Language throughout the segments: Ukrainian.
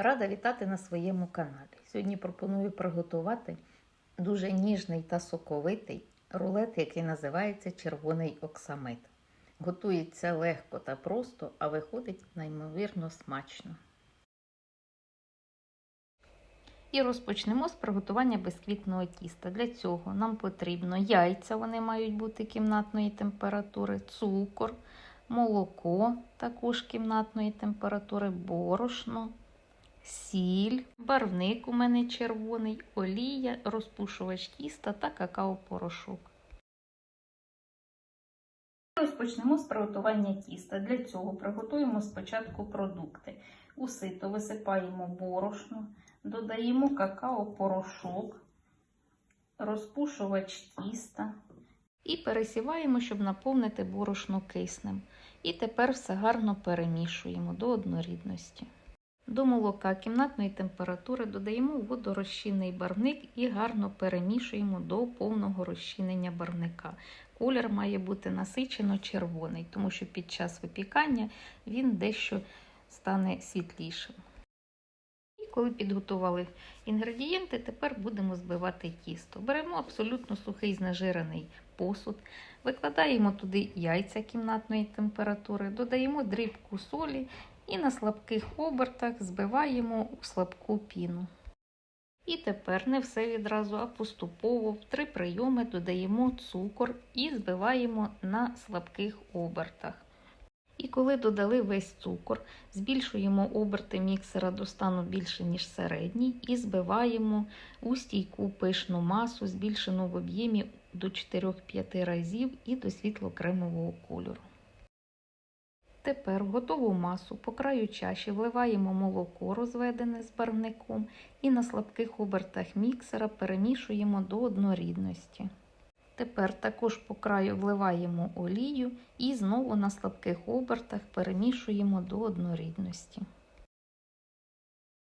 Рада вітати на своєму каналі. Сьогодні пропоную приготувати дуже ніжний та соковитий рулет, який називається червоний оксамит. Готується легко та просто, а виходить неймовірно смачно. І розпочнемо з приготування безквітного тіста. Для цього нам потрібно яйця, вони мають бути кімнатної температури, цукор, молоко також кімнатної температури, борошно, сіль, барвник у мене червоний, олія, розпушувач тіста та какао-порошок. Розпочнемо з приготування тіста. Для цього приготуємо спочатку продукти. У сито висипаємо борошно, додаємо какао-порошок, розпушувач тіста і пересіваємо, щоб наповнити борошно киснем. І тепер все гарно перемішуємо до однорідності. До молока кімнатної температури додаємо водорозчинний барвник і гарно перемішуємо до повного розчинення барвника. Колір має бути насичено червоний, тому що під час випікання він дещо стане світлішим. І коли підготували інгредієнти, тепер будемо збивати тісто. Беремо абсолютно сухий знежирений посуд, викладаємо туди яйця кімнатної температури, додаємо дрібку солі і на слабких обертах збиваємо у слабку піну. І тепер не все відразу, а поступово в три прийоми додаємо цукор і збиваємо на слабких обертах. І коли додали весь цукор, збільшуємо оберти міксера до стану більше, ніж середній, і збиваємо у стійку пишну масу, збільшену в об'ємі до 4-5 разів і до світло-кремового кольору. Тепер в готову масу по краю чаші вливаємо молоко, розведене з барвником, і на слабких обертах міксера перемішуємо до однорідності. Тепер також по краю вливаємо олію і знову на слабких обертах перемішуємо до однорідності.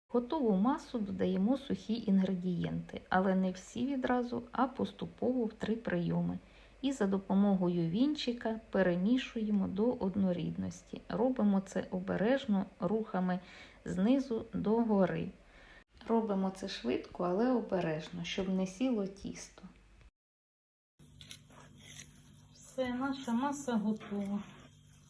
Готову масу додаємо сухі інгредієнти, але не всі відразу, а поступово в три прийоми. І за допомогою вінчика перемішуємо до однорідності. Робимо це обережно рухами знизу до гори. Робимо це швидко, але обережно, щоб не сіло тісто. Все, наша маса готова.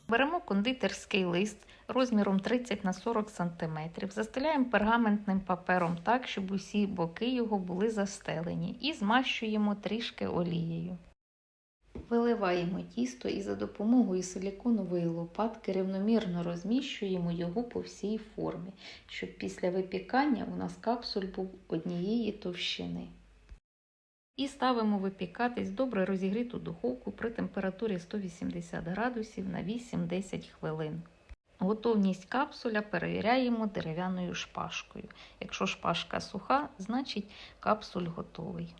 Беремо кондитерський лист розміром 30 на 40 см, застеляємо пергаментним папером так, щоб усі боки його були застелені, і змащуємо трішки олією. Виливаємо тісто і за допомогою силіконової лопатки рівномірно розміщуємо його по всій формі, щоб після випікання у нас капсуль був однієї товщини. І ставимо випікатись добре розігріту духовку при температурі 180 градусів на 8-10 хвилин. Готовність капсуля перевіряємо дерев'яною шпажкою. Якщо шпажка суха, значить капсуль готовий.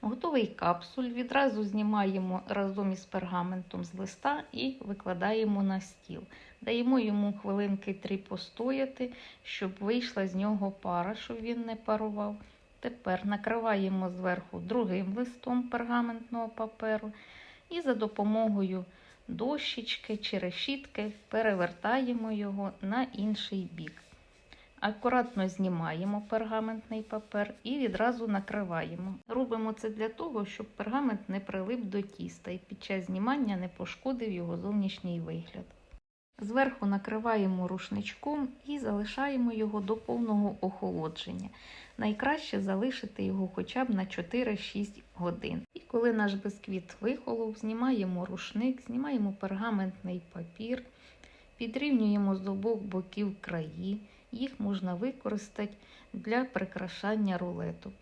Готовий капсуль відразу знімаємо разом із пергаментом з листа і викладаємо на стіл. Даємо йому хвилинки 3 постояти, щоб вийшла з нього пара, щоб він не парував. Тепер накриваємо зверху другим листом пергаментного паперу і за допомогою дощечки чи решітки перевертаємо його на інший бік. Акуратно знімаємо пергаментний папер і відразу накриваємо. Робимо це для того, щоб пергамент не прилип до тіста і під час знімання не пошкодив його зовнішній вигляд. Зверху накриваємо рушничком і залишаємо його до повного охолодження. Найкраще залишити його хоча б на 4-6 годин. І коли наш бисквіт вихолов, знімаємо рушник, знімаємо пергаментний папір, підрівнюємо з обох боків краї. Їх можна використати для прикрашання рулету.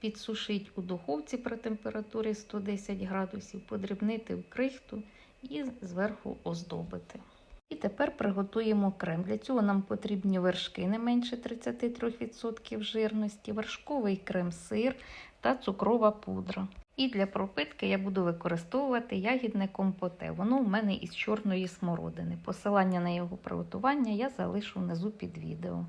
Підсушити у духовці при температурі 110 градусів, подрібнити в крихту і зверху оздобити. І тепер приготуємо крем. Для цього нам потрібні вершки не менше 33% жирності, вершковий крем-сир та цукрова пудра. І для пропитки я буду використовувати ягідне компоте. Воно в мене із чорної смородини. Посилання на його приготування я залишу внизу під відео.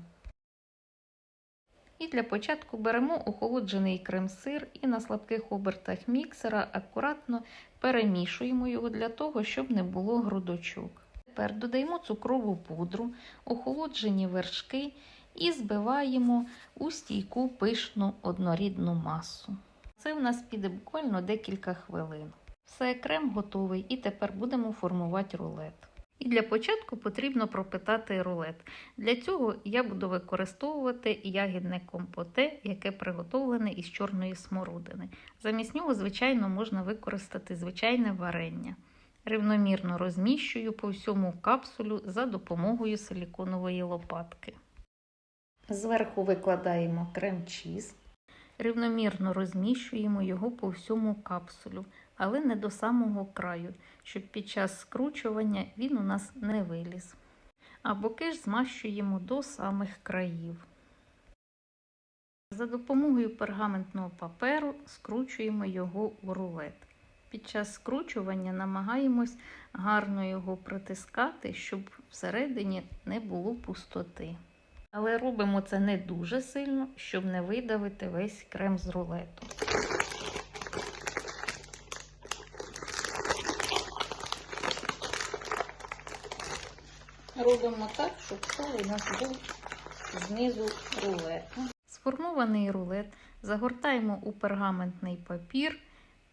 І для початку беремо охолоджений крем-сир і на слабких обертах міксера акуратно перемішуємо його для того, щоб не було грудочок. Тепер додаємо цукрову пудру, охолоджені вершки і збиваємо у стійку пишну однорідну масу. Це в нас піде буквально декілька хвилин. Все, крем готовий, і тепер будемо формувати рулет. І для початку потрібно пропитати рулет. Для цього я буду використовувати ягідне компоте, яке приготовлене із чорної смородини. Замість нього, звичайно, можна використати звичайне варення. Рівномірно розміщую по всьому капсулю за допомогою силіконової лопатки. Зверху викладаємо крем-чіз. Рівномірно розміщуємо його по всьому капсулю, але не до самого краю, щоб під час скручування він у нас не виліз. А боки ж змащуємо до самих країв. За допомогою пергаментного паперу скручуємо його у рулет. Під час скручування намагаємось гарно його притискати, щоб всередині не було пустоти. Але робимо це не дуже сильно, щоб не видавити весь крем з рулету. Робимо так, щоб шов у нас був знизу рулету. Сформований рулет загортаємо у пергаментний папір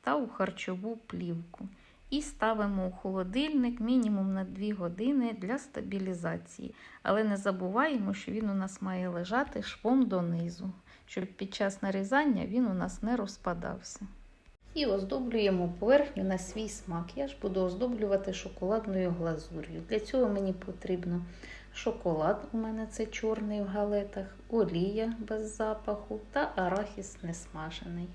та у харчову плівку і ставимо у холодильник мінімум на 2 години для стабілізації. Але не забуваємо, що він у нас має лежати швом донизу, щоб під час нарізання він у нас не розпадався. І оздоблюємо поверхню на свій смак. Я ж буду оздоблювати шоколадною глазур'ю. Для цього мені потрібно шоколад, у мене це чорний в галетах, олія без запаху та арахіс несмажений.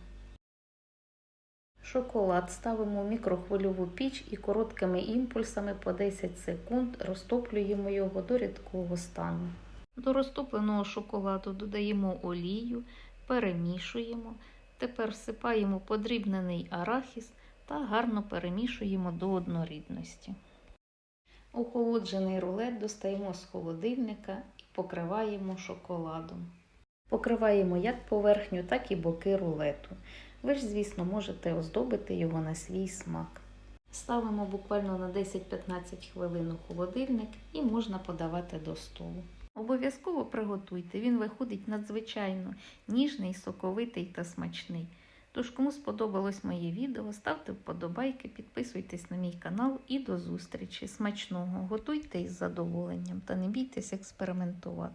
Шоколад ставимо в мікрохвильову піч і короткими імпульсами по 10 секунд розтоплюємо його до рідкого стану. До розтопленого шоколаду додаємо олію, перемішуємо. Тепер всипаємо подрібнений арахіс та гарно перемішуємо до однорідності. Охолоджений рулет достаємо з холодильника і покриваємо шоколадом. Покриваємо як поверхню, так і боки рулету. Ви ж, звісно, можете оздобити його на свій смак. Ставимо буквально на 10-15 хвилин у холодильник і можна подавати до столу. Обов'язково приготуйте, він виходить надзвичайно ніжний, соковитий та смачний. Тож, кому сподобалось моє відео, ставте вподобайки, підписуйтесь на мій канал і до зустрічі. Смачного! Готуйте із задоволенням та не бійтесь експериментувати.